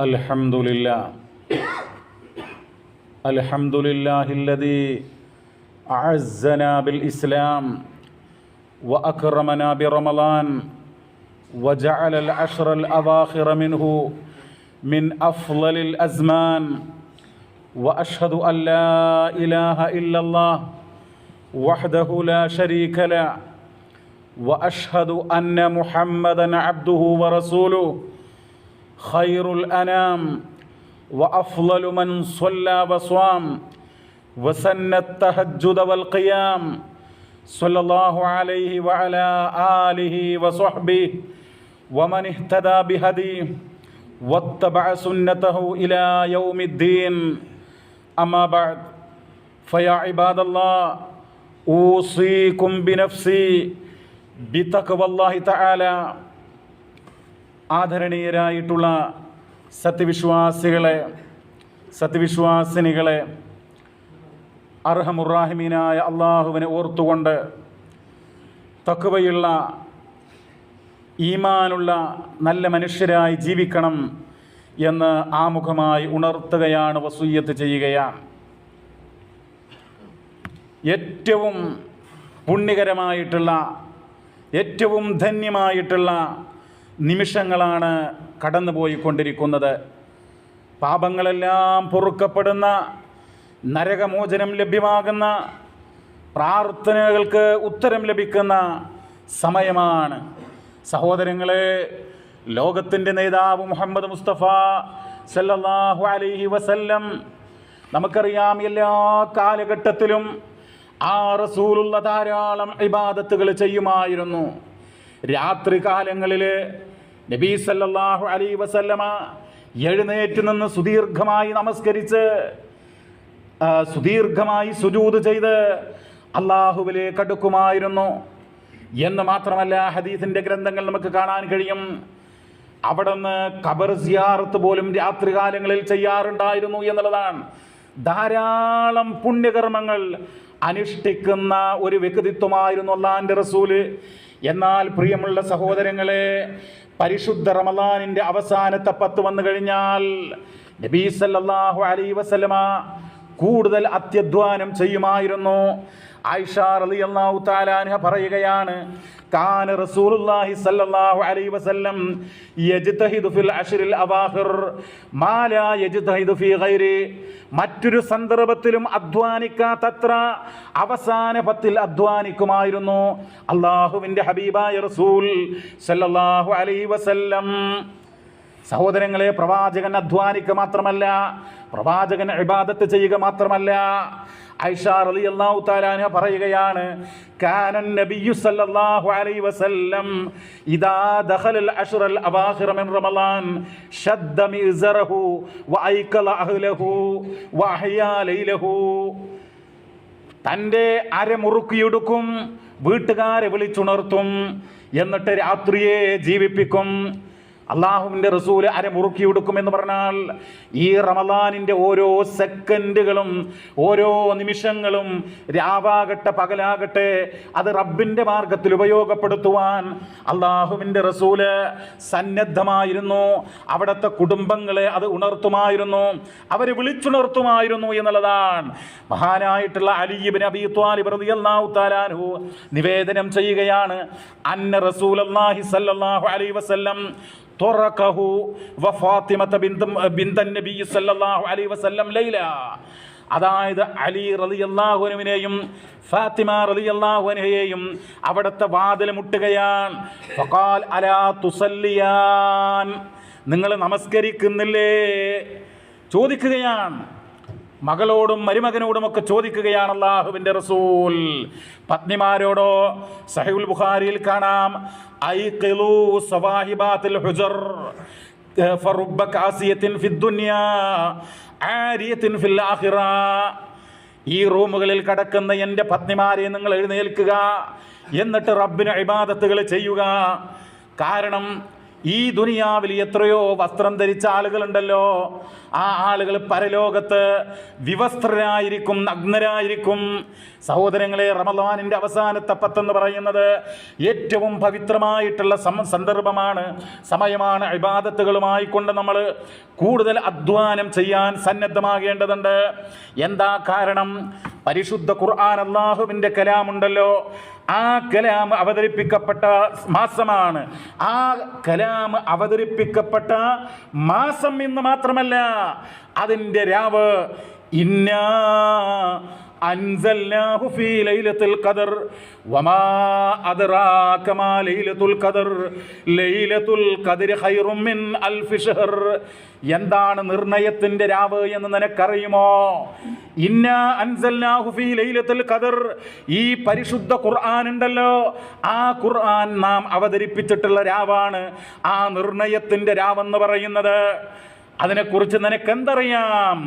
الحمد لله الحمد لله الذي أعزنا بالإسلام وأكرمنا برمضان وجعل العشر الأواخر منه من أفضل الأزمان وأشهد أن لا إله إلا الله وحده لا شريك له وأشهد أن محمدا عبده ورسوله خير الأنام وأفضل من صلى وصام وسن التهجد والقيام صلى الله عليه وعلى آله وصحبه ومن اهتدى بهديه واتبع سنته إلى يوم الدين. أما بعد فيا عباد الله أوصيكم بنفسي بتقوى الله تعالى. ആദരണീയരായിട്ടുള്ള സത്യവിശ്വാസികളെ സത്യവിശ്വാസിനികളെ അർഹമുറാഹിമീനായ അള്ളാഹുവിനെ ഓർത്തുകൊണ്ട് തക്കുവയുള്ള ഈമാനുള്ള നല്ല മനുഷ്യരായി ജീവിക്കണം എന്ന് ആമുഖമായി ഉണർത്തുകയാണ് വസൂയത്ത് ചെയ്യുകയാണ്. ഏറ്റവും പുണ്യകരമായിട്ടുള്ള ഏറ്റവും ധന്യമായിട്ടുള്ള നിമിഷങ്ങളാണ് കടന്നുപോയിക്കൊണ്ടിരിക്കുന്നത്. പാപങ്ങളെല്ലാം പൊറുക്കപ്പെടുന്ന നരകമോചനം ലഭ്യമാകുന്ന പ്രാർത്ഥനകൾക്ക് ഉത്തരം ലഭിക്കുന്ന സമയമാണ്. സഹോദരങ്ങളെ ലോകത്തിന്റെ നേതാവ് മുഹമ്മദ് മുസ്തഫ സല്ലാഹു അലൈഹി വസല്ലം നമുക്കറിയാം എല്ലാ കാലഘട്ടത്തിലും ആ റസൂലുള്ള ധാരാളം ഇബാദത്തുകൾ ചെയ്യുമായിരുന്നു. രാത്രി കാലങ്ങളിൽ നബീ സല്ലല്ലാഹു അലൈ വസല്ലമ എഴുന്നേറ്റ് നിന്ന് സുദീർഘമായി നമസ്കരിച്ച് സുദീർഘമായി സുജൂത് ചെയ്ത് അള്ളാഹുവിലേക്ക് അടുക്കുമായിരുന്നു. എന്ന് മാത്രമല്ല ഹദീസിന്റെ ഗ്രന്ഥങ്ങൾ നമുക്ക് കാണാൻ കഴിയും. അവിടുന്ന് ഖബർ സിയാറത്ത് പോലും രാത്രികാലങ്ങളിൽ ചെയ്യാറുണ്ടായിരുന്നു എന്നുള്ളതാണ്. ധാരാളം പുണ്യകർമ്മങ്ങൾ അനുഷ്ഠിക്കുന്ന ഒരു വ്യക്തിത്വമായിരുന്നു അള്ളാന്റെ റസൂൽ. എന്നാൽ പ്രിയമുള്ള സഹോദരങ്ങളെ പരിശുദ്ധ റമദാനിന്റെ അവസാനത്തെ പത്ത് വന്നു കഴിഞ്ഞാൽ നബീസ് അലൈ അലൈഹി വസല്ലമ കൂടുതൽ അത്യധ്വാനം ചെയ്യുമായിരുന്നു. പറയുകയാണ് കാന റസൂലുള്ളാഹി സല്ലല്ലാഹു അലൈഹി വസല്ലം യജ്തഹിദു ഫിൽ അവാഹിർ യജ്തഹിദു ഫീ ഗൈരി. മറ്റൊരു സന്ദർഭത്തിലും അധ്വാനിക്കാത്തത്ര അവസാന പത്തിൽ അധ്വാനിക്കുമായിരുന്നു അള്ളാഹുവിന്റെ ഹബീബായ റസൂൽ സല്ലല്ലാഹു അലൈഹി വസല്ലം. സഹോദരങ്ങളെ പ്രവാചകൻ അധ്വാനിക്കുക മാത്രമല്ല പ്രവാചകൻ ഇബാദത്ത് ചെയ്യുക മാത്രമല്ല. ഐഷ തആല അൻഹ പറയുകയാണ് നബിയു സല്ലല്ലാഹു അലൈഹി വസല്ലം ഇദാ ദഖലൽ മിൻ റമളാൻ ലൈലഹു. അരമുറുക്കിയെടുക്കും വീട്ടുകാരെ വിളിച്ചുണർത്തും എന്നിട്ട് രാത്രിയെ ജീവിപ്പിക്കും. അള്ളാഹുവിന്റെ മുറുക്കി എന്ന് പറഞ്ഞാൽ ഈ റമദാനിന്റെ ഓരോ സെക്കൻഡുകളും ഓരോ നിമിഷങ്ങളും രാവാകട്ടെ പകലാകട്ടെ അത് റബ്ബിന്റെ മാർഗത്തിൽ ഉപയോഗപ്പെടുത്തുവാൻ അള്ളാഹുവിന്റെ റസൂൽ സന്നദ്ധമായിരുന്നു. അവിടുത്തെ കുടുംബങ്ങളെ അത് ഉണർത്തുമായിരുന്നു. അവരെ വിളിച്ചുണർത്തുമായിരുന്നു എന്നുള്ളതാണ്. മഹാനായിട്ടുള്ള അലിബിൻ അബി ത്വാലിബ് റളിയല്ലാഹു തആലാഹു നിവേദനം ചെയ്യുകയാണ്. അന്ന റസൂലല്ലാഹി സല്ലല്ലാഹു അലൈഹി വസല്ലം അതായത് അലി റളിയല്ലാഹുവിനെയും ഫാത്തിമ റളിയല്ലാഹുവിനെയും അവിടുത്തെ വാതിൽ മുട്ടുകയാണ് അലാ തുസല്ലിയാൻ. നിങ്ങൾ നമസ്കരിക്കുന്നില്ലേ? ചോദിക്കുകയാണ്. മകളോടും മരുമകനോടും ഒക്കെ ചോദിക്കുകയാണ് അള്ളാഹുവിന്റെ റസൂൽ. പത്നിമാരോടോ സഹിബുൽ ബുഖാരിയിൽ കാണാം. ഐഖിലൂ സവാഹിബാത്തിൽ ഹുജർ. ഫിൽ ആഖിറ. ഈ റൂമുകളിൽ കടക്കുന്ന എന്റെ പത്നിമാരെ നിങ്ങൾ എഴുന്നേൽക്കുക. എന്നിട്ട് റബ്ബിന് ഇബാദത്തുകൾ ചെയ്യുക. കാരണം ഈ ദുനിയാവിൽ എത്രയോ വസ്ത്രം ധരിച്ച ആളുകളുണ്ടല്ലോ. ആ ആളുകൾ പരലോകത്ത് വിവസ്ത്രരായിരിക്കും നഗ്നരായിരിക്കും. സഹോദരങ്ങളെ റമദാനിന്റെ അവസാനത്തെ പത്തെന്ന് പറയുന്നത് ഏറ്റവും പവിത്രമായിട്ടുള്ള സന്ദർഭമാണ്. സമയമാണ് അഭിബാധത്തുകളുമായി കൊണ്ട് നമ്മൾ കൂടുതൽ അധ്വാനം ചെയ്യാൻ സന്നദ്ധമാകേണ്ടതുണ്ട്. എന്താ കാരണം? പരിശുദ്ധ ഖുർആൻ അള്ളാഹുവിന്റെ കലാമുണ്ടല്ലോ. ആ കലാം അവതരിപ്പിക്കപ്പെട്ട മാസമാണ്. ആ കലാം അവതരിപ്പിക്കപ്പെട്ട മാസം എന്ന് മാത്രമല്ല അതിന്റെ രാവ് ഇന്നാ അൻസൽനാഹു ഫീ ലൈലത്തുൽ ഖദർ വമാ അദ്റാക മാ ലൈലത്തുൽ ഖദർ ലൈലത്തുൽ ഖദർ ഖൈറും മിൻ അൽഫി ഷഹർ എന്താണ് നിർണയത്തിന്റെ രാവ് എന്ന് നിനക്കറിയുമോ? ഇന്ന അൻസൽനാഹു ഫീ ലൈലത്തുൽ ഖദർ. ഈ പരിശുദ്ധ ഖുർആൻ ഉണ്ടല്ലോ. ആ ഖുർആൻ നാം അവതരിപ്പിച്ചിട്ടുള്ള രാവാണ് ആ നിർണയത്തിന്റെ രാവെന്ന് പറയുന്നത്. അതിനെക്കുറിച്ച് നിനക്ക് എന്തറിയാം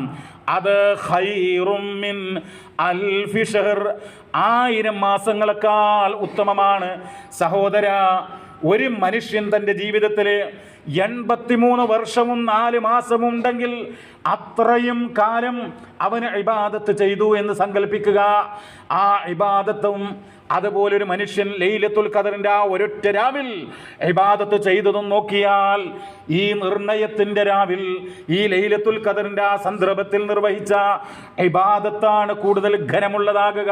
അത് ഹൈറുമിൻ മിൻ അൽഫി ഷഹർ ആയിരം മാസങ്ങളെക്കാൾ ഉത്തമമാണ്. സഹോദര ഒരു മനുഷ്യൻ തന്റെ ജീവിതത്തിൽ എൺപത്തിമൂന്ന് വർഷവും നാല് മാസവും ഉണ്ടെങ്കിൽ അത്രയും കാലം അവന് ഇബാദത്ത് ചെയ്തു എന്ന് സങ്കല്പിക്കുക ആ ഇബാദത്തും അതുപോലെ ഒരു മനുഷ്യൻ ലൈലത്തുൽ ഖദറിന്റെ ആ ഒരൊറ്റ രാവിൽ ഇബാദത്ത് ചെയ്തതും നോക്കിയാൽ ഈ നിർണയത്തിന്റെ രാവിൽ ഈ ലൈലത്തുൽ ഖദറിന്റെ ആ സന്ദർഭത്തിൽ നിർവഹിച്ച ഇബാദത്താണ് കൂടുതൽ ഘനമുള്ളതാകുക.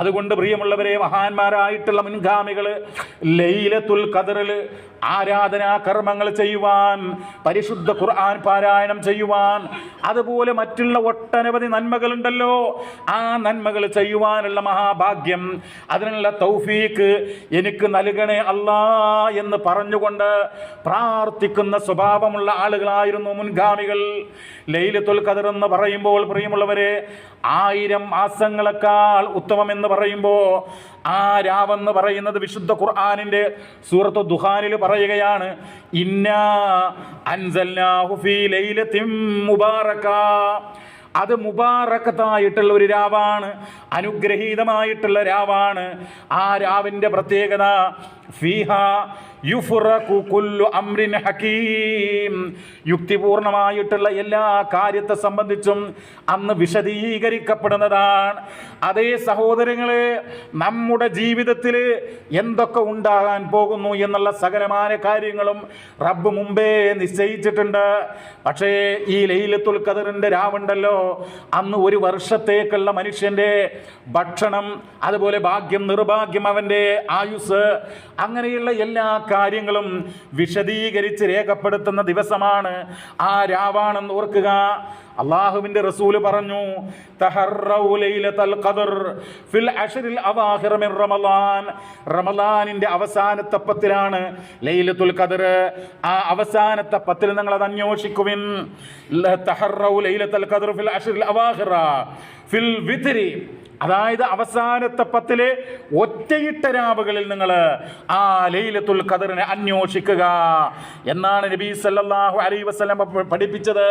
അതുകൊണ്ട് പ്രിയമുള്ളവരെ മഹാന്മാരായിട്ടുള്ള മുൻഗാമികൾ ലൈലത്തുൽ ഖദറിൽ ആരാധനാ കർമ്മങ്ങൾ ചെയ്യുവാൻ പരിശുദ്ധ ഖുർആൻ പാരായണം ചെയ്യുവാൻ അതുപോലെ മറ്റുള്ള ഒട്ടനവധി നന്മകളുണ്ടല്ലോ. ആ നന്മകൾ ചെയ്യുവാനുള്ള മഹാഭാഗ്യം അതിനുള്ള തൗഫീക്ക് എനിക്ക് നൽകണേ അല്ലാ എന്ന് പറഞ്ഞുകൊണ്ട് പ്രാർത്ഥിക്കുന്ന സ്വഭാവമുള്ള ആളുകളായിരുന്നു മുൻഗാമികൾ. ലൈലത്തുൽ കതിർ എന്ന് പറയുമ്പോൾ പ്രിയമുള്ളവരെ ആയിരം മാസങ്ങളെക്കാൾ ഉത്തമമെന്ന് പറയുമ്പോൾ ആ രാവെന്ന് പറയുന്നത് വിശുദ്ധ ഖുർആാനിന്റെ സൂറത്ത് ദുഹാനിൽ പറയുകയാണ് ഇന്നാ അൻസൽനാഹു ഫീ ലൈലത്തിൻ മുബാറക അത് മുബാറക്കത്തായിട്ടുള്ള ഒരു രാവാണ്. അനുഗ്രഹീതമായിട്ടുള്ള രാവാണ്. ആ രാവിന്റെ പ്രത്യേകത ഫീഹ അംരിൻ ഹക്കീം യുക്തിപൂർണമായിട്ടുള്ള എല്ലാ കാര്യത്തെ സംബന്ധിച്ചും അന്ന് വിശദീകരിക്കപ്പെടുന്നതാണ്. അതേ സഹോദരങ്ങളെ നമ്മുടെ ജീവിതത്തിൽ എന്തൊക്കെ ഉണ്ടാകാൻ പോകുന്നു എന്നുള്ള സകലമായ കാര്യങ്ങളും റബ്ബ് മുമ്പേ നിശ്ചയിച്ചിട്ടുണ്ട്. പക്ഷേ ഈ ലൈലത്തുൽ കദറിന്റെ രാവുണ്ടല്ലോ. അന്ന് ഒരു വർഷത്തേക്കുള്ള മനുഷ്യന്റെ ഭക്ഷണം അതുപോലെ ഭാഗ്യം നിർഭാഗ്യം അവന്റെ ആയുസ് അങ്ങനെയുള്ള എല്ലാ കാര്യങ്ങളും വിശദീകരിച്ച് രേഖപ്പെടുത്തുന്ന ദിവസമാണ്. ആ രാവാണെന്ന് ഓർക്കുക. അള്ളാഹുവിന്റെ റസൂൽ പറഞ്ഞു ഫിൽ അവാഖിർ മിൻ റമളാൻ റമളാനിന്റെ അവസാനത്തെ പത്തിലാണ് ലൈലത്തുൽ ഖദർ. ആ അവസാനത്തെ പത്തിൽ നിങ്ങൾ അത് അന്വേഷിക്കുവിൻ. ലൈലത്തുൽ ഖദർ ഫിൽ അശ്റിൽ അവാഹിറ ഫിൽ വിത്രി. അതായത് അവസാനത്തെ പത്തിലെ ഒറ്റയിട്ട രാവുകളിൽ നിങ്ങൾ ആ ലൈലത്തുൽ ഖദറിനെ അന്വേഷിക്കുക. എന്നാണ് നബി സല്ലല്ലാഹു അലൈഹി വസല്ലം പഠിപ്പിച്ചത്.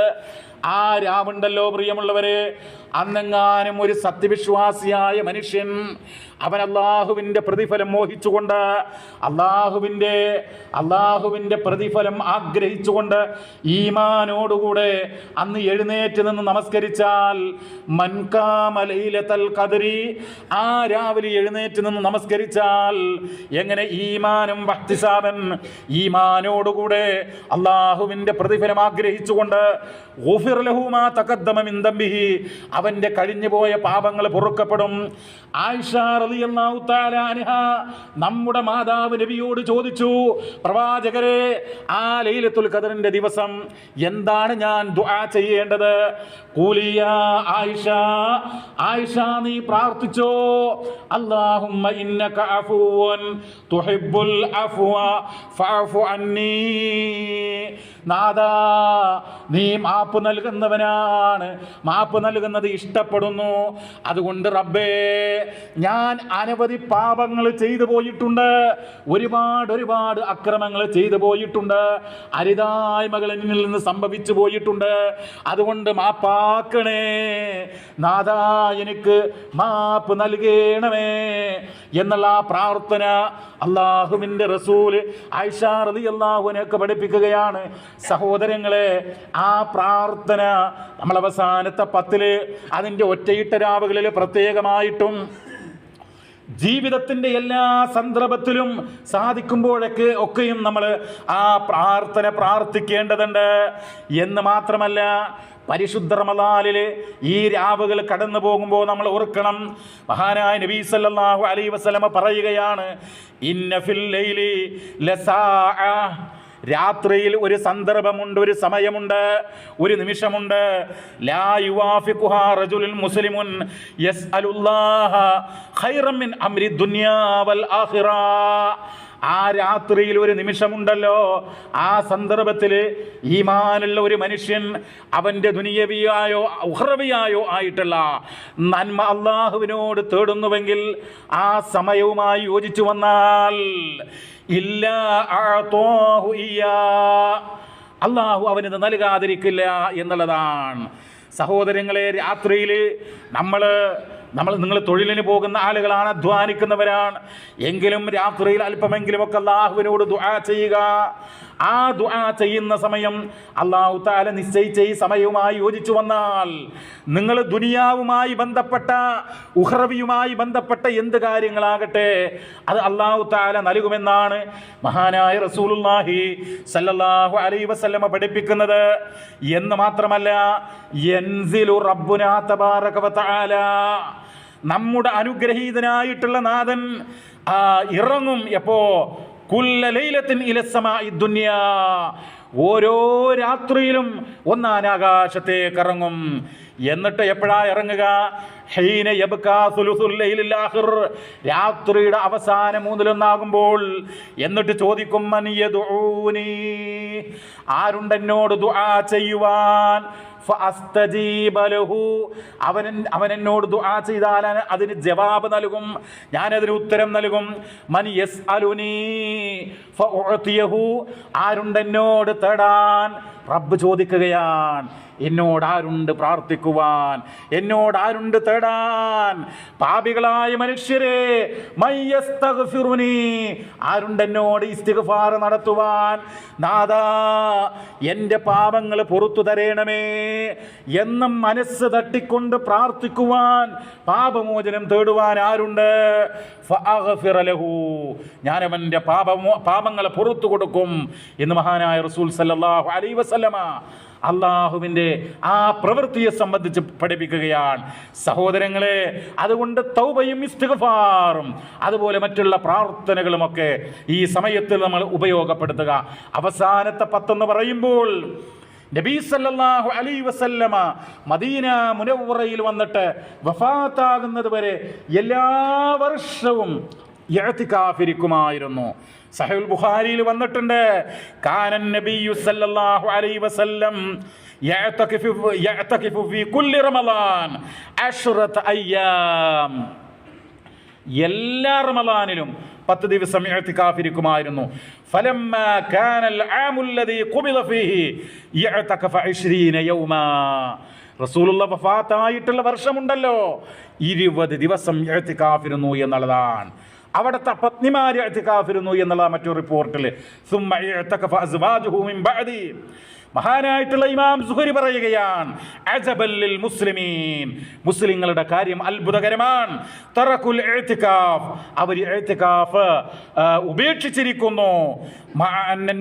ആ രാവുണ്ടല്ലോ പ്രിയമുള്ളവരെ. അന്നെങ്ങാനും ഒരു സത്യവിശ്വാസിയായ മനുഷ്യൻ അവൻ അള്ളാഹുവിന്റെ പ്രതിഫലം മോഹിച്ചുകൊണ്ട് അള്ളാഹുവിന്റെ അള്ളാഹുവിന്റെ പ്രതിഫലം ആഗ്രഹിച്ചുകൊണ്ട് ഈമാനോടുകൂടെ അന്ന് എഴുന്നേറ്റ് നിന്ന് നമസ്കരിച്ചാൽ മൻകാമലയിലെത്തൽ കതിരി ആ രാവിലെ എഴുന്നേറ്റ് നിന്ന് നമസ്കരിച്ചാൽ എങ്ങനെ ഈമാനും ഭക്തിസാബൻ ഈമാനോടുകൂടെ അള്ളാഹുവിന്റെ പ്രതിഫലം ആഗ്രഹിച്ചുകൊണ്ട് ഗുഫിർ മിൻ ദംബിഹി. അവന്റെ കഴിഞ്ഞുപോയ പാപങ്ങൾ പൊറുക്കപ്പെടും. ആയിഷ നമ്മുടെ മാതാവ് നബിയോട് ചോദിച്ചു പ്രവാചകരെ ആ ലൈലത്തുൽ കദറിന്റെ ദിവസം എന്താണ് ഞാൻ ദുആ ചെയ്യേണ്ടത്? കൂലിയ ആയിഷ ആയിഷ നീ പ്രാർത്ഥിച്ചോ. അല്ലാഹുമ്മ ഇന്നക തുഹിബ്ബുൽ നാദാ നീ മാപ്പ് നൽകുന്നവനാണ്. മാപ്പ് നൽകുന്നത് ഇഷ്ടപ്പെടുന്നു. അതുകൊണ്ട് റബ്ബേ ഞാൻ അനവധി പാപങ്ങൾ ചെയ്തു പോയിട്ടുണ്ട്. ഒരുപാട് ഒരുപാട് അക്രമങ്ങൾ ചെയ്തു പോയിട്ടുണ്ട്. അരിതായ്മകൾ എന്നിൽ നിന്ന് സംഭവിച്ചു പോയിട്ടുണ്ട്. അതുകൊണ്ട് മാപ്പാക്കണേ. നാദാ എനിക്ക് മാപ്പ് നൽകണമേ എന്നുള്ള ആ പ്രാർത്ഥന അള്ളാഹുവിന്റെ റസൂൽ ഐഷാറതി അള്ളാഹുവിനെയൊക്കെ പഠിപ്പിക്കുകയാണ്. സഹോദരങ്ങളെ ആ പ്രാർത്ഥന നമ്മൾ അവസാനത്തെ പത്തിൽ അതിന്റെ ഒറ്റയിട്ട രാവുകളിൽ പ്രത്യേകമായിട്ടും ജീവിതത്തിന്റെ എല്ലാ സന്ദർഭത്തിലും സാധിക്കുമ്പോഴൊക്കെ ഒക്കെയും നമ്മൾ ആ പ്രാർത്ഥന പ്രാർത്ഥിക്കേണ്ടതുണ്ട്. എന്ന് മാത്രമല്ല പരിശുദ്ധ റമദാനിൽ ഈ രാവുകൾ കടന്നു പോകുമ്പോൾ നമ്മൾ ഓർക്കണം മഹാനായ നബി സല്ലല്ലാഹു അലൈഹി വസല്ലമ പറയുകയാണ് ഇന്ന ഫിൽ ലൈലി ലസാഅ രാത്രിയിൽ ഒരു സന്ദർഭമുണ്ട് ഒരു സമയമുണ്ട് ഒരു നിമിഷമുണ്ട് ലാ യുവാഫിഖുഹ റജുലുൽ മുസ്ലിമുൻ യസ്അലുല്ലാഹ ഖൈറം മിൻ അംരി ആഖിറ ആ രാത്രിയിൽ ഒരു നിമിഷമുണ്ടല്ലോ ആ സന്ദർഭത്തിൽ ഈമാനുള്ള ഒരു മനുഷ്യൻ അവന്റെ ദുനിയവിയായോ ഉഹ്റവിയായോ ആയിട്ടുള്ള നന്മ അള്ളാഹുവിനോട് തേടുന്നുവെങ്കിൽ ആ സമയവുമായി യോജിച്ചു വന്നാൽ. അള്ളാഹു അവനിത് നൽകാതിരിക്കില്ല എന്നുള്ളതാണ്. സഹോദരങ്ങളെ രാത്രിയിൽ നമ്മൾ നമ്മൾ നിങ്ങൾ തൊഴിലിന് പോകുന്ന ആളുകളാണ് അധ്വാനിക്കുന്നവരാണ്. എങ്കിലും രാത്രിയിൽ അല്പമെങ്കിലുമൊക്കെ അള്ളാഹുവിനോട് ദുആ ചെയ്യുക. ആ ദുആ ചെയ്യുന്ന സമയം അള്ളാഹു താല നിശ്ചയിച്ച ഈ സമയവുമായി യോജിച്ചു വന്നാൽ നിങ്ങൾ ദുനിയാവുമായി ബന്ധപ്പെട്ട ഉഹ്റവിയുമായി ബന്ധപ്പെട്ട എന്ത് കാര്യങ്ങളാകട്ടെ അത് അള്ളാഹു താല നൽകുമെന്നാണ് മഹാനായ റസൂലുല്ലാഹി സല്ലല്ലാഹു അലൈഹി വസല്ലമ പഠിപ്പിക്കുന്നത്. എന്ന് മാത്രമല്ല എൻസിലു റബ്ബുനാ വതആല നമ്മുടെ അനുഗ്രഹീതനായിട്ടുള്ള നാഥൻ ഇറങ്ങും. എപ്പോ? ഓരോ രാത്രിയിലും ഒന്നാനാകാശത്തെ കറങ്ങും എന്നിട്ട് എപ്പോഴാ ഇറങ്ങുക. രാത്രിയുടെ അവസാന മൂന്നിലൊന്നാകുമ്പോൾ എന്നിട്ട് ചോദിക്കും ആരുണ്ടെന്നോട് ദുആ ചെയ്യുവാൻ. അവൻ അവൻ എന്നോട് ദുആ ചെയ്താൽ അതിന് ജവാബ് നൽകും. അതിന് ഉത്തരം നൽകും. മൻ യസ് ആരുണ്ടന്നോട് തേടാൻ? റബ്ബ് ചോദിക്കുകയാണ്. എന്നോട് ആരുണ്ട് പ്രാർത്ഥിക്കുവാൻ എന്നോടാരുണ്ട് തേടാൻ. പാപികളായ മനുഷ്യരെ. ആരുണ്ട് എന്നോട് ഇസ്തിഗ്ഫാർ നടത്തുവാൻ? നാദാ എന്റെ പാപങ്ങൾ പുറത്തു തരേണമേ എന്നും മനസ്സ് തട്ടിക്കൊണ്ട് പ്രാർത്ഥിക്കുവാൻ പാപമോചനം തേടുവാൻ ആരുണ്ട്? ഞാനവന്റെ പാപമോ പാപങ്ങളെ പുറത്തു കൊടുക്കും എന്ന് മഹാനായ റസൂൽ സല്ലാഹു അലൈഹി വസല്ലമ അള്ളാഹുവിന്റെ ആ പ്രവൃത്തിയെ സംബന്ധിച്ച് പഠിപ്പിക്കുകയാണ്. സഹോദരങ്ങളെ അതുകൊണ്ട് തൗബയും ഇസ്തിഗ്ഫാറും അതുപോലെ മറ്റുള്ള പ്രാർത്ഥനകളുമൊക്കെ ഈ സമയത്തിൽ നമ്മൾ ഉപയോഗപ്പെടുത്തുക. അവസാനത്തെ പത്തെന്ന് പറയുമ്പോൾ നബീ സല്ലല്ലാഹു അലൈഹി വസല്ലമ മദീന മുനവറയിൽ വന്നിട്ട് വഫാത്താകുന്നത് വരെ എല്ലാ വർഷവും ഇഅ്തികാഫിരിക്കുമായിരുന്നു സഹീൽ ബുഖാരിയിൽ വന്നിട്ടുണ്ട്. കാനൻ നബിയു സല്ലല്ലാഹു അലൈഹി വസല്ലം യഅതഖിഫു യഅതഖിഫു ഫീ കുല്ലി റമളാൻ അശ്റത അയ്യാം. എല്ലാ റമളാനിലും പത്ത് ദിവസം ഇഅ്തികാഫിരിക്കുമായിരുന്നു ഫലമ്മ കാനൽ ആമുല്ലദീ ഖുബില ഫീഹി യഅതഖഫ 20 യൗമാ. റസൂലുള്ള വഫാത്തായിട്ടുള്ള വർഷമുണ്ടല്ലോ. ഇരുപത് ദിവസം എഴുത്തിക്കാഫിരുന്നു എന്നുള്ളതാണ്. അവിടുത്തെ പത്നിമാർ എഴുത്തിക്കാഫിരുന്നു എന്നുള്ള മറ്റൊരു റിപ്പോർട്ടിൽ മഹാനായിട്ടുള്ള ഇമാം സുഹരി പറയുകയാണ് അജബല്ലിൽ മുസ്ലിമീൻ. മുസ്ലിങ്ങളുടെ കാര്യം അത്ഭുതകരമാണ്. തറക്കുൽ എഴുത്തിക്കാഫ് അവർ എഴുത്തിക്കാഫ് ഉപേക്ഷിച്ചിരിക്കുന്നു.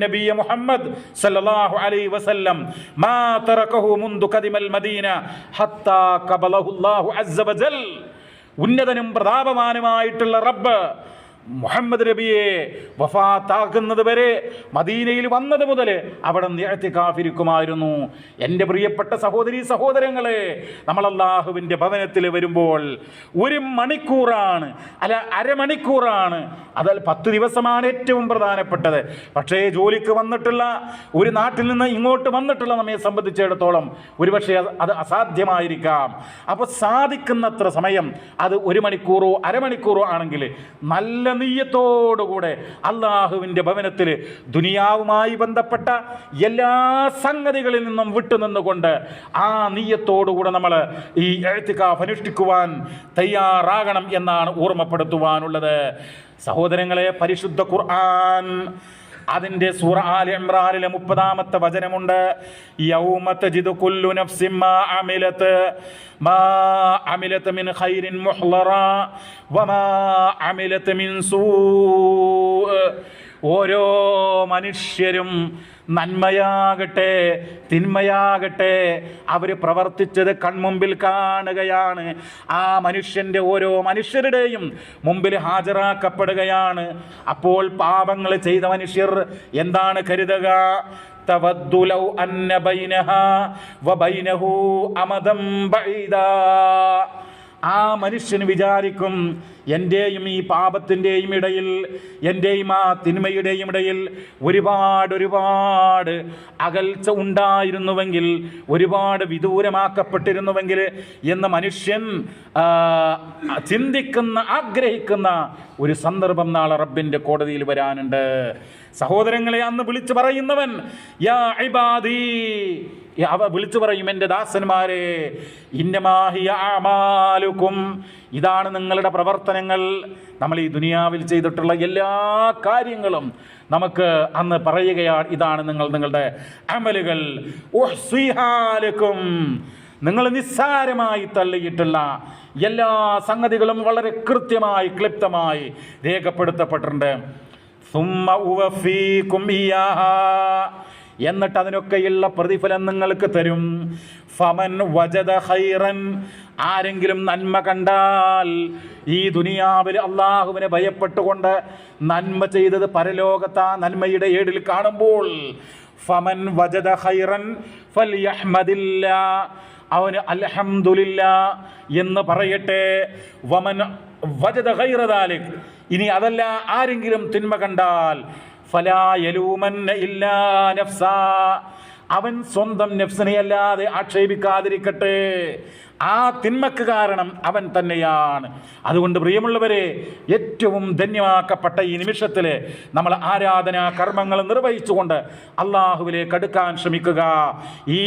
നബിയ മുഹമ്മദ് സല്ലല്ലാഹു അലൈഹി വസല്ലം മാ തറക്കഹു മുൻദു കദിമൽ മദീന ഹത്താ കബലഹുല്ലാഹു അസ്സബജൽ ഉന്നതനും പ്രതാപമാനുമായിട്ടുള്ള റബ്ബ് മുഹമ്മദ് നബിയെ വഫാത്താക്കുന്നത് വരെ മദീനയിൽ വന്നത് മുതൽ അവിടെ നിഴത്തിക്കാഫിരിക്കുമായിരുന്നു എന്റെ പ്രിയപ്പെട്ട സഹോദരി സഹോദരങ്ങളെ നമ്മൾ അള്ളാഹുവിന്റെ ഭവനത്തിൽ വരുമ്പോൾ ഒരു മണിക്കൂറാണ് അല്ല അരമണിക്കൂറാണ് അതിൽ പത്ത് ദിവസമാണ് ഏറ്റവും പ്രധാനപ്പെട്ടത്. പക്ഷേ ജോലിക്ക് വന്നിട്ടുള്ള ഒരു നാട്ടിൽ നിന്ന് ഇങ്ങോട്ട് വന്നിട്ടുള്ള നമ്മെ സംബന്ധിച്ചിടത്തോളം ഒരുപക്ഷെ അത് അസാധ്യമായിരിക്കാം. അപ്പോൾ സാധിക്കുന്നത്ര സമയം അത് ഒരു മണിക്കൂറോ അരമണിക്കൂറോ ആണെങ്കിൽ നല്ല നെയ്യത്തോടുകൂടെ അള്ളാഹുവിന്റെ ഭവനത്തിൽ ദുനിയാവുമായി ബന്ധപ്പെട്ട എല്ലാ സംഗതികളിൽ നിന്നും വിട്ടുനിന്നുകൊണ്ട് ആ നീയത്തോടുകൂടെ നമ്മൾ ഈ എഴുത്തിക്കാഫ് അനുഷ്ഠിക്കുവാൻ തയ്യാറാകണം എന്നാണ് ഓർമ്മപ്പെടുത്തുവാനുള്ളത്. സഹോദരങ്ങളെ പരിശുദ്ധ ഖുർആൻ അതിന്റെ സൂറ ആൽ ഇമ്രാനിലെ മുപ്പതാമത്തെ വചനമുണ്ട്. യൗമത്ത് തജിദു കുല്ലു നഫ്സിൻ മാ അമിലത്ത് മാ അമിലത്ത് മിൻ ഖൈരിൻ മുഹ്ലറ വമാ അമിലത്ത് മിൻ സൂ ഓരോ മനുഷ്യരും നന്മയാകട്ടെ തിന്മയാകട്ടെ. അവർ പ്രവർത്തിച്ചത് കൺമുമ്പിൽ കാണുകയാണ്. ആ മനുഷ്യന്റെ ഓരോ മനുഷ്യരുടെയും മുമ്പിൽ ഹാജരാക്കപ്പെടുകയാണ്. അപ്പോൾ പാപങ്ങൾ ചെയ്ത മനുഷ്യർ എന്താണ് കരുതുക? അമദം ബഈദാ ആ മനുഷ്യൻ വിചാരിക്കും എന്റെയും ഈ പാപത്തിന്റെയും ഇടയിൽ എന്റെയും ആ തിന്മയുടെയും ഇടയിൽ ഒരുപാട് ഒരുപാട് അകൽച്ച ഉണ്ടായിരുന്നുവെങ്കിൽ ഒരുപാട് വിദൂരമാക്കപ്പെട്ടിരുന്നുവെങ്കിൽ എന്ന് മനുഷ്യൻ ചിന്തിക്കുന്ന ആഗ്രഹിക്കുന്ന ഒരു സന്ദർഭം നാളെ റബ്ബിന്റെ കോടതിയിൽ വരാനുണ്ട്. സഹോദരങ്ങളെ അന്ന് വിളിച്ചു പറയുന്നവൻ യാ ഇബാദി അവ വിളിച്ചു പറയും എന്റെ ദാസന്മാരെ ഇന്നമാഹിയാമാലുക്കും ഇതാണ് നിങ്ങളുടെ പ്രവർത്തനങ്ങൾ. നമ്മൾ ഈ ദുനിയാവിൽ ചെയ്തിട്ടുള്ള എല്ലാ കാര്യങ്ങളും നമുക്ക് അന്ന് പറയുകയാണ് ഇതാണ് നിങ്ങൾ നിങ്ങളുടെ അമലുകൾ. നിങ്ങൾ നിസ്സാരമായി തള്ളിയിട്ടുള്ള എല്ലാ സംഗതികളും വളരെ കൃത്യമായി ക്ലിപ്തമായി രേഖപ്പെടുത്തപ്പെട്ടിട്ടുണ്ട്. എന്നിട്ട് അതിനൊക്കെയുള്ള പ്രതിഫലം നിങ്ങൾക്ക് തരും. ഫമൻ വജദ ഹൈറൻ ആരെങ്കിലും നന്മ കണ്ടാൽ ഈ ദുനിയാവിൽ അള്ളാഹുവിനെ ഭയപ്പെട്ടുകൊണ്ട് നന്മ ചെയ്തത് പരലോകത്ത് ആ നന്മയുടെ ഏടിൽ കാണുമ്പോൾ ഫമൻ വജദ ഹൈറൻ ഫൽയഹ്മദില്ല അവന് അൽഹംദുലില്ല എന്ന് പറയട്ടെ. വമൻ വജദ ഖൈറ ദാലിക്. ഇനി അതല്ല ആരെങ്കിലും തിന്മ കണ്ടാൽ ഫലാ യലൂമന്ന ഇല്ലാ നഫ്സാ. അവൻ സ്വന്തം നഫ്സിനെ അല്ലാതെ ആക്ഷേപിക്കാതിരിക്കട്ടെ. ആ തിന്മക്ക് കാരണം അവൻ തന്നെയാണ്. അതുകൊണ്ട് പ്രിയമുള്ളവരെ ഏറ്റവും ധന്യമാക്കപ്പെട്ട ഈ നിമിഷത്തിൽ നമ്മൾ ആരാധനാ കർമ്മങ്ങൾ നിർവഹിച്ചുകൊണ്ട് അള്ളാഹുവിലേക്ക് അടുക്കാൻ ശ്രമിക്കുക. ഈ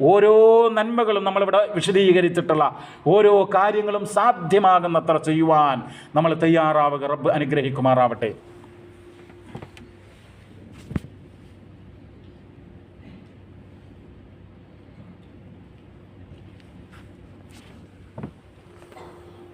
ഓരോ നന്മകളും നമ്മളിവിടെ വിശദീകരിച്ചിട്ടുള്ള ഓരോ കാര്യങ്ങളും സാധ്യമാകുന്നത്ര ചെയ്യുവാൻ നമ്മൾ തയ്യാറാവുക. റബ്ബ് അനുഗ്രഹിക്കുമാറാവട്ടെ.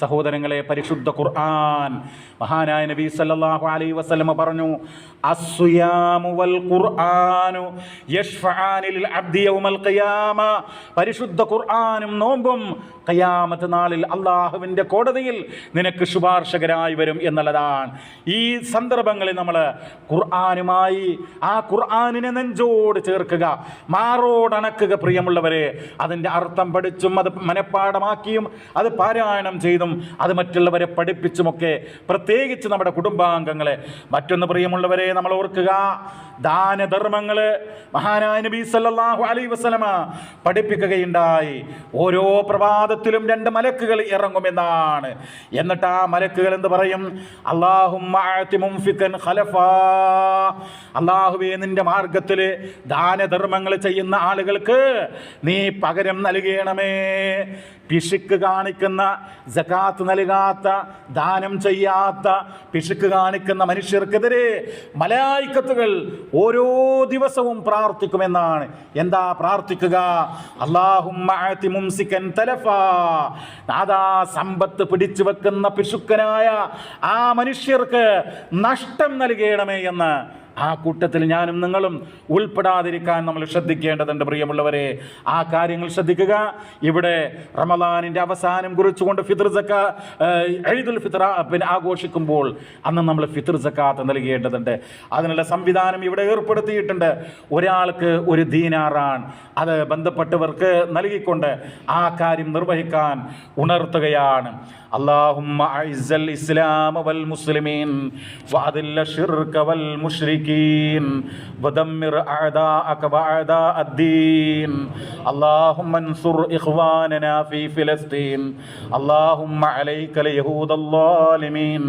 സഹോദരങ്ങളെ പരിശുദ്ധ ഖുർആൻ. മഹാനായ നബി സല്ലല്ലാഹു അലൈഹി വസല്ലമ പറഞ്ഞു അസ്സുയാമു വൽ ഖുർആനു യശ്ഫആനി ലിൽ അബ്ദി യൗമൽ ഖിയാമ. പരിശുദ്ധ ഖുർആനും നോമ്പും ഖിയാമത്ത് നാളിൽ അള്ളാഹുവിന്റെ കോടതിയിൽ നിനക്ക് ശുപാർശകരായി വരും എന്നുള്ളതാണ്. ഈ സന്ദർഭങ്ങളിൽ നമ്മൾ ഖുർആനുമായി ആ ഖുർആനിനെ നെഞ്ചോട് ചേർക്കുക മാറോടണക്കുക പ്രിയമുള്ളവരെ. അതിന്റെ അർത്ഥം പഠിച്ചും അത് മനഃപ്പാടമാക്കിയും അത് പാരായണം ചെയ്തും അത് മറ്റുള്ളവരെ പഠിപ്പിച്ചുമൊക്കെ പ്രത്യേകിച്ച് നമ്മുടെ കുടുംബാംഗങ്ങളെ. മറ്റൊന്ന് പ്രിയമുള്ളവരെ നമ്മൾ ഓർക്കുക ദാനധർമ്മങ്ങൾ മഹാനായ നബി സല്ലല്ലാഹു അലൈഹി വസല്ലമ പഠിപ്പിക്കുകയുണ്ടായി. ഓരോ പ്രഭാതത്തിലും രണ്ട് മലക്കുകൾ ഇറങ്ങുമെന്നാണ്. എന്നിട്ട് ആ മലക്കുകൾ എന്ത് പറയും? അല്ലാഹുവേ നിന്റെ മാർഗത്തിൽ ദാനധർമ്മങ്ങൾ ചെയ്യുന്ന ആളുകൾക്ക് നീ പകരം നൽകണമേ. പിശുക്ക് കാണിക്കുന്ന ജക്കാത്ത് നൽകാത്ത ദാനം ചെയ്യാത്ത പിശുക്ക് കാണിക്കുന്ന മനുഷ്യർക്കെതിരെ മലയായിക്കത്തുകൾ ഓരോ ദിവസവും പ്രാർത്ഥിക്കുമെന്നാണ്. എന്താ പ്രാർത്ഥിക്കുക? അള്ളാഹും നാദാ സമ്പത്ത് പിടിച്ചു വെക്കുന്ന പിശുക്കനായ ആ മനുഷ്യർക്ക് നഷ്ടം നൽകണമേ എന്ന് ആ കൂട്ടത്തിൽ ഞാനും നിങ്ങളും ഉൾപ്പെടാതിരിക്കാൻ നമ്മൾ ശ്രദ്ധിക്കേണ്ടതുണ്ട് പ്രിയമുള്ളവരെ. ആ കാര്യങ്ങൾ ശ്രദ്ധിക്കുക. ഇവിടെ റമദാനിന്റെ അവസാനം കുറിച്ചുകൊണ്ട് ഫിത്ർ സക്ക എഴുതുൽ ഫിത്ര പിന്നെ ആഘോഷിക്കുമ്പോൾ അന്ന് നമ്മൾ ഫിത്ർ സക്കാത്ത് നൽകേണ്ടതുണ്ട്. അതിനുള്ള സംവിധാനം ഇവിടെ ഏർപ്പെടുത്തിയിട്ടുണ്ട്. ഒരാൾക്ക് ഒരു ദീനാറാൻ അത് ബന്ധപ്പെട്ടവർക്ക് നൽകിക്കൊണ്ട് ആ കാര്യം നിർവഹിക്കാൻ ഉണർത്തുകയാണ്. اللهم أعز الإسلام والمسلمين وأذل الشرك والمشركين ودمر أعداءك وأعداء الدين اللهم انصر إخواننا في فلسطين اللهم عليك اليهود الظالمين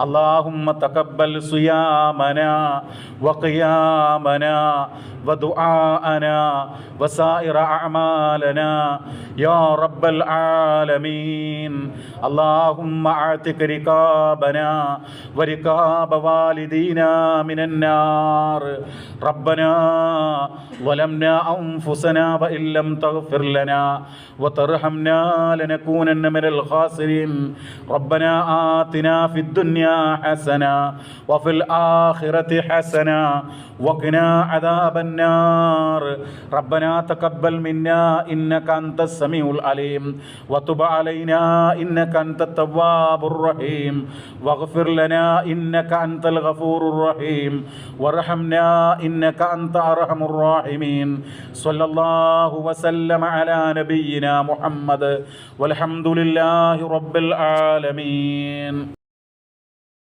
اللهم تقبل صيامنا وقيامنا ودعاءنا وسائر أعمالنا يا رب العالمين اللهم اعتق رقابنا ورقاب والدينا من النار ربنا ظلمنا أنفسنا وإن لم تغفر لنا وترحمنا لنكونن من الخاسرين ربنا آتنا في الدنيا حسنة وفي الآخرة حسنة وقنا عذاب النار ربنا تقبل منا إنك أنت السميع العليم وتب علينا إنك أنت التواب الرحيم واغفر لنا إنك أنت الغفور الرحيم وارحمنا إنك أنت أرحم الراحمين صلى الله وسلم على نبينا محمد والحمد لله رب العالمين